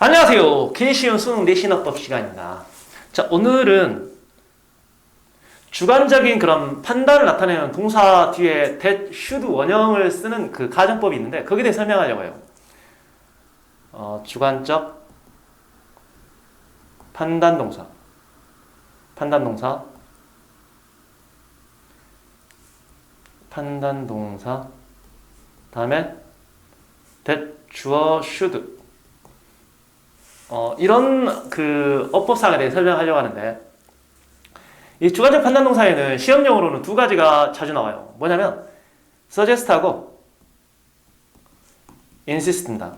안녕하세요. 긴 쉬운 수능 내신어법 시간입니다. 자, 오늘은 주관적인 그런 판단을 나타내는 동사 뒤에 that, should 원형을 쓰는 그 가정법이 있는데 거기에 대해 설명하려고 해요. 어, 주관적 판단 동사. 판단 동사. 판단 동사. 다음에 that, 주어, should. 어, 이런 그 어법상에 대해 설명하려고 하는데 이 주관적 판단 동사에는 시험용으로는 두 가지가 자주 나와요. 뭐냐면 suggest하고 insist입니다.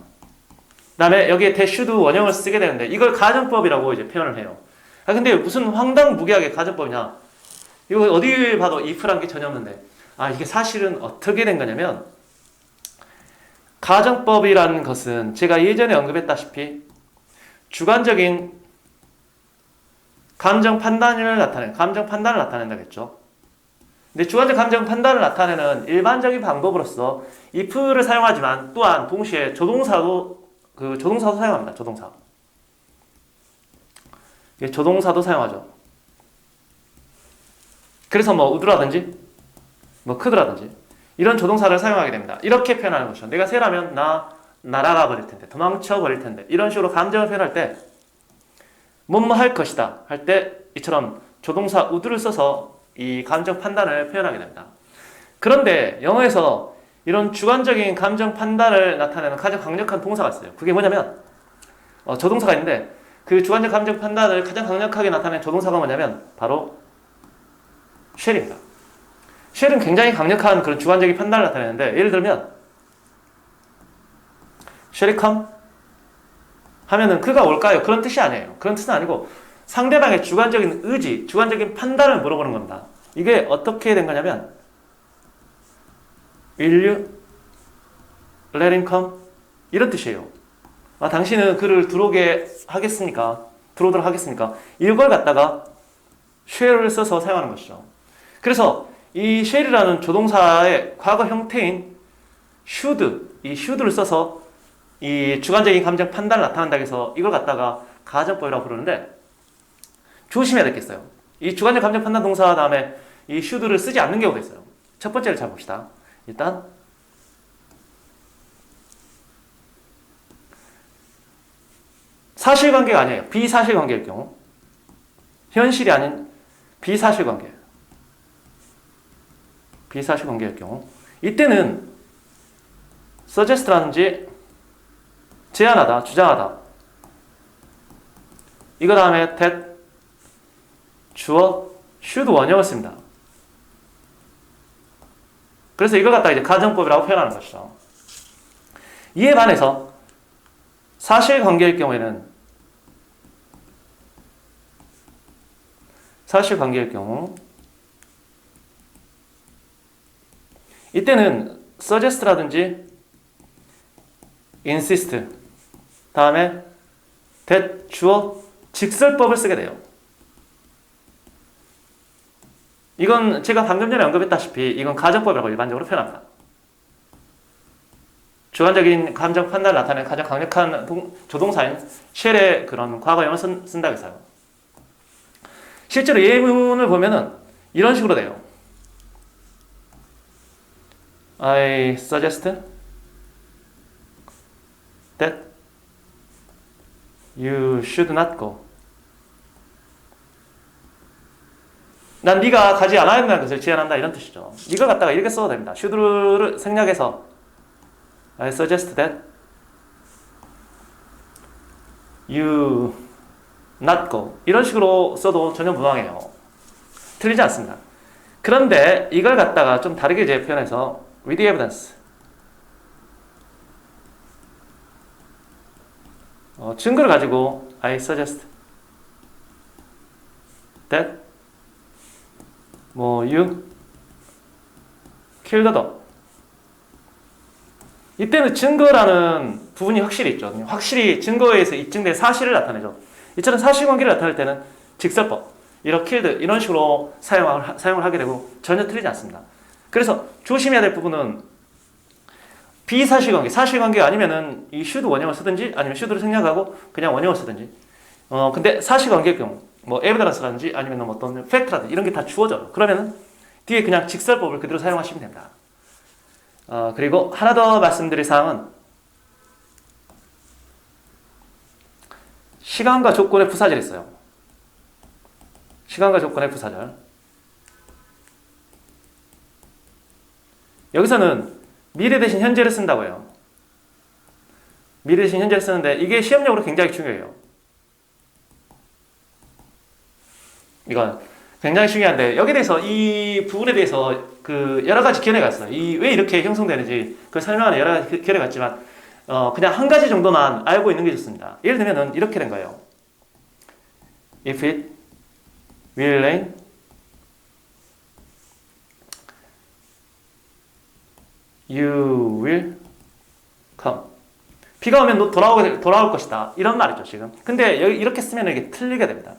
그다음에 여기에 대슈드 원형을 쓰게 되는데 이걸 가정법이라고 이제 표현을 해요. 아 근데 무슨 황당무계하게 가정법이냐? 이거 어디 봐도 if란 게 전혀 없는데 아 이게 사실은 어떻게 된 거냐면 가정법이라는 것은 제가 예전에 언급했다시피 주관적인 감정 판단을 나타내는 감정 판단을 나타낸다겠죠. 근데 주관적 감정 판단을 나타내는 일반적인 방법으로서 if를 사용하지만 또한 동시에 조동사도 그 조동사도 사용합니다. 조동사. 예, 조동사도 사용하죠. 그래서 뭐 우드라든지 뭐 크드라든지 이런 조동사를 사용하게 됩니다. 이렇게 표현하는 것이죠. 내가 새라면 나 날아가 버릴 텐데 도망쳐 버릴 텐데 이런 식으로 감정을 표현할 때 뭐뭐 할 것이다 할 때 이처럼 조동사 우드를 써서 이 감정 판단을 표현하게 됩니다. 그런데 영어에서 이런 주관적인 감정 판단을 나타내는 가장 강력한 동사가 있어요. 그게 뭐냐면 어, 조동사가 있는데 그 주관적 감정 판단을 가장 강력하게 나타내는 조동사가 뭐냐면 바로 쉘입니다. 쉘은 굉장히 강력한 그런 주관적인 판단을 나타내는데 예를 들면 쉐리컴 하면은 그가 올까요? 그런 뜻이 아니에요. 그런 뜻은 아니고 상대방의 주관적인 의지, 주관적인 판단을 물어보는 겁니다. 이게 어떻게 된 거냐면 you let him come? 이런 뜻이에요. 아, 당신은 그를 들어오게 하겠습니까? 들어오도록 하겠습니까? 이걸 갖다가 shall을 써서 사용하는 것이죠. 그래서 이 shall이라는 조동사의 과거 형태인 should, 이 should를 써서 이 주관적인 감정 판단을 나타낸다고 해서 이걸 갖다가 가정법이라고 부르는데 조심해야 있어요. 이 주관적 감정 판단 동사 다음에 이 should를 쓰지 않는 경우가 있어요. 첫 번째를 잘 봅시다. 일단 사실관계가 아니에요. 비사실관계일 경우 현실이 아닌 비사실관계 비사실관계일 경우 이때는 suggest라든지 제안하다, 주장하다. 이거 다음에 that, 주어, should 원형을 씁니다. 그래서 이걸 갖다 이제 가정법이라고 표현하는 것이죠. 이에 반해서 사실관계일 경우에는 사실관계일 경우 이때는 suggest라든지 insist 다음에 that 주어 직설법을 쓰게 돼요. 이건 제가 방금 전에 언급했다시피 이건 가정법이라고 일반적으로 표현합니다. 주관적인 감정 판단을 나타내는 가장 강력한 동, 조동사인 쉘의 그런 과거형을 쓴, 쓴다고 해서요. 실제로 예문을 보면은 이런 식으로 돼요. I suggest that you should not go. 난 네가 가지 않아야 한다는 것을 제안한다 이런 뜻이죠. 이걸 갖다가 이렇게 써도 됩니다. should를 생략해서 I suggest that you not go 이런 식으로 써도 전혀 무방해요. 틀리지 않습니다. 그런데 이걸 갖다가 좀 다르게 제 표현해서 with evidence 어, 증거를 가지고 I suggest that 뭐 you kill the dog 이때는 증거라는 부분이 확실히 있죠. 확실히 증거에서 입증된 사실을 나타내죠. 이처럼 사실관계를 나타낼 때는 직설법, 이렇게 이런 식으로 사용을, 사용을 하게 되고 전혀 틀리지 않습니다. 그래서 조심해야 될 부분은 비사실관계, 사실관계 아니면은 이 should 원형을 쓰든지 아니면 should를 생략하고 그냥 원형을 쓰든지. 어 근데 사실관계의 경우 뭐 evidence라든지 아니면 뭐 어떤 fact라든지 이런 게 다 주어져요. 그러면은 뒤에 그냥 직설법을 그대로 사용하시면 됩니다. 어 그리고 하나 더 말씀드릴 사항은 시간과 조건의 부사절이 있어요. 시간과 조건의 부사절. 여기서는 미래 대신 현재를 쓴다고요. 미래 대신 현재를 쓰는데 이게 시험용으로 굉장히 중요해요. 이건 굉장히 중요한데 여기에 대해서 이 부분에 대해서 그 여러 가지 견해가 있어요. 이 왜 이렇게 형성되는지 그 설명하는 여러 가지 견해가 있지만 어 그냥 한 가지 정도만 알고 있는 게 좋습니다. 예를 들면은 이렇게 된 거예요. If it will rain You will come. 비가 오면 너 돌아오게 돌아올 것이다. 이런 말이죠 지금. 근데 여기 이렇게 쓰면 이게 틀리게 됩니다.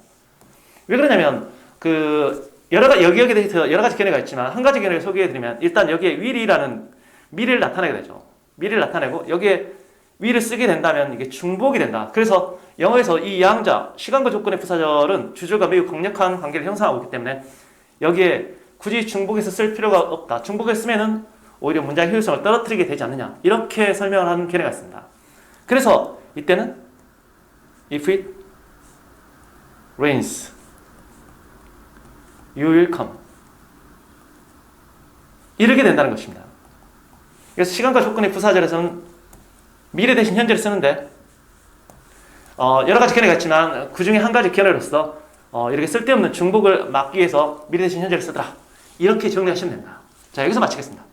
왜 그러냐면 그 여러 가지 여기 여기에 대해서 여러 가지 견해가 있지만 한 가지 견해를 소개해드리면 일단 여기에 will이라는 미래를 나타내게 되죠. 미래를 나타내고 여기에 will을 쓰게 된다면 이게 중복이 된다. 그래서 영어에서 이 양자 시간과 조건의 부사절은 주절과 매우 강력한 관계를 형성하고 있기 때문에 여기에 굳이 중복해서 쓸 필요가 없다. 중복을 쓰면은 오히려 문장 효율성을 떨어뜨리게 되지 않느냐 이렇게 설명을 하는 견해가 있습니다. 그래서 이때는 if it rains you will come 이렇게 된다는 것입니다. 그래서 시간과 조건의 부사절에서는 미래 대신 현재를 쓰는데 어, 여러 가지 견해가 있지만 그 중에 한 가지 견해로서 어, 이렇게 쓸데없는 중복을 막기 위해서 미래 대신 현재를 쓰더라 이렇게 정리하시면 됩니다. 자 여기서 마치겠습니다.